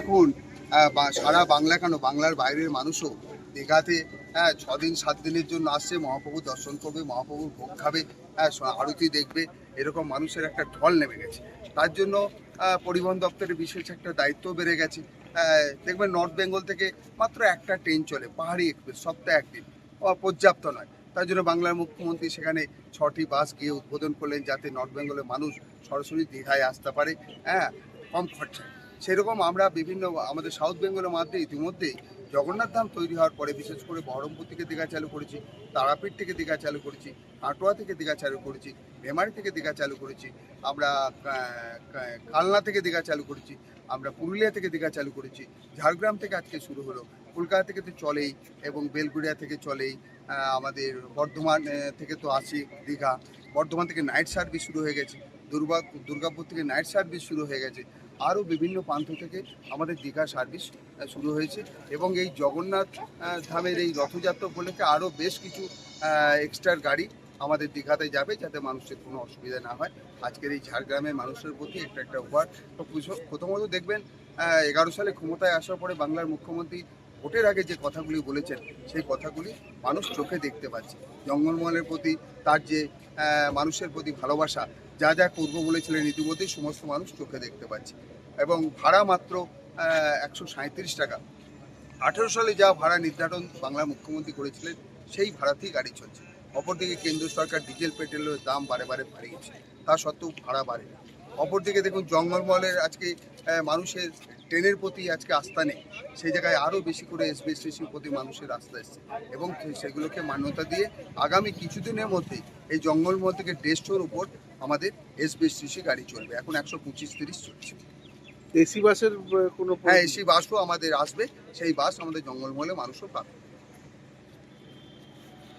এখন সারা বাংলা কেন? বাংলার বাইরের মানুষও দীঘাতে হ্যাঁ ছদিন, সাত দিনের জন্য আসছে, মহাপ্রভু দর্শন করবে মহাপ্রভুর ভোগ খাবে হ্যাঁ আরতি দেখবে, এরকম মানুষের একটা ঢল নেমে গেছে। তার জন্য পরিবহন দপ্তরের বিশেষ একটা দায়িত্ব বেড়ে গেছে। দেখবেন নর্থ বেঙ্গল থেকে মাত্র একটা ট্রেন চলে, পাহাড়ি এক্সপ্রেস, সপ্তাহে একদিন। পর্যাপ্ত নয়। তার জন্য বাংলার মুখ্যমন্ত্রী সেখানে ছটি বাস গিয়ে উদ্বোধন করলেন যাতে নর্থ বেঙ্গলের মানুষ সরাসরি দীঘায় আসতে পারে। হ্যাঁ কম খরচায় সেরকম আমরা বিভিন্ন, আমাদের সাউথ বেঙ্গলের মধ্যে ইতিমধ্যেই জগন্নাথ ধাম তৈরি হওয়ার পরে বিশেষ করে বহরমপুর থেকে দীঘা চালু করেছি, তারাপীঠ থেকে দীঘা চালু করেছি, কাটোয়া থেকে দীঘা চালু করেছি, মেমারি থেকে দীঘা চালু করেছি, আমরা কালনা থেকে দীঘা চালু করেছি, আমরা পুরুলিয়া থেকে দীঘা চালু করেছি, ঝাড়গ্রাম থেকে আজকে শুরু হলো, কলকাতা থেকে তো চলেই এবং বেলগুড়িয়া থেকে চলেই আমাদের বর্ধমান থেকে তো আসি দীঘা, বর্ধমান থেকে নাইট সার্ভিস শুরু হয়ে গেছে দুর্গা দুর্গাপুর থেকে নাইট সার্ভিস শুরু হয়ে গেছে আরও বিভিন্ন প্রান্ত থেকে আমাদের দীঘা সার্ভিস শুরু হয়েছে এবং এই জগন্নাথ ধামের এই রথযাত্রা উপলক্ষে আরও বেশ কিছু এক্সট্রার গাড়ি আমাদের দীঘাতে যাবে যাতে মানুষের কোনো অসুবিধা না হয়। আজকের এই ঝাড়গ্রামের মানুষের প্রতি একটা একটা উপহার। প্রথমত দেখবেন এগারো সালে ক্ষমতায় আসার পরে বাংলার মুখ্যমন্ত্রী ভোটের আগে যে কথাগুলি বলেছেন, সেই কথাগুলি মানুষ চোখে দেখতে পাচ্ছে। জঙ্গলমহলের প্রতি তার যে মানুষের প্রতি ভালোবাসা যা যা করব বলেছিলেন ইতিমধ্যেই সমস্ত মানুষ চোখে দেখতে পাচ্ছে। এবং ভাড়া মাত্র একশো টাকা। আঠেরো সালে যা ভাড়া নির্ধারণ বাংলা মুখ্যমন্ত্রী করেছিলেন, সেই ভাড়াতেই গাড়ি চলছে। অপরদিকে কেন্দ্র সরকার ডিজেল, পেট্রোলের দাম বারে বারে বাড়িয়েছে তা সত্ত্বেও ভাড়া বাড়ে অপরদিকে দেখুন জঙ্গলমহলের আজকে মানুষের ট্রেনের প্রতি আজকে আস্থা নেই সেই জায়গায় আরও বেশি করে এসবিএসটিসির প্রতি মানুষের আস্থা এসছে এবং সেগুলোকে মান্যতা দিয়ে আগামী কিছুদিনের মধ্যে এই জঙ্গলমহল থেকে দেড়শোর উপর আমাদের এসবিএসটিসি গাড়ি চলবে। এখন একশো পঁচিশ তিরিশ চলছে। এসি বাসের কোনো হ্যাঁ এসি বাসও আমাদের আসবে সেই বাস আমাদের জঙ্গলমহলে মানুষও পাবে।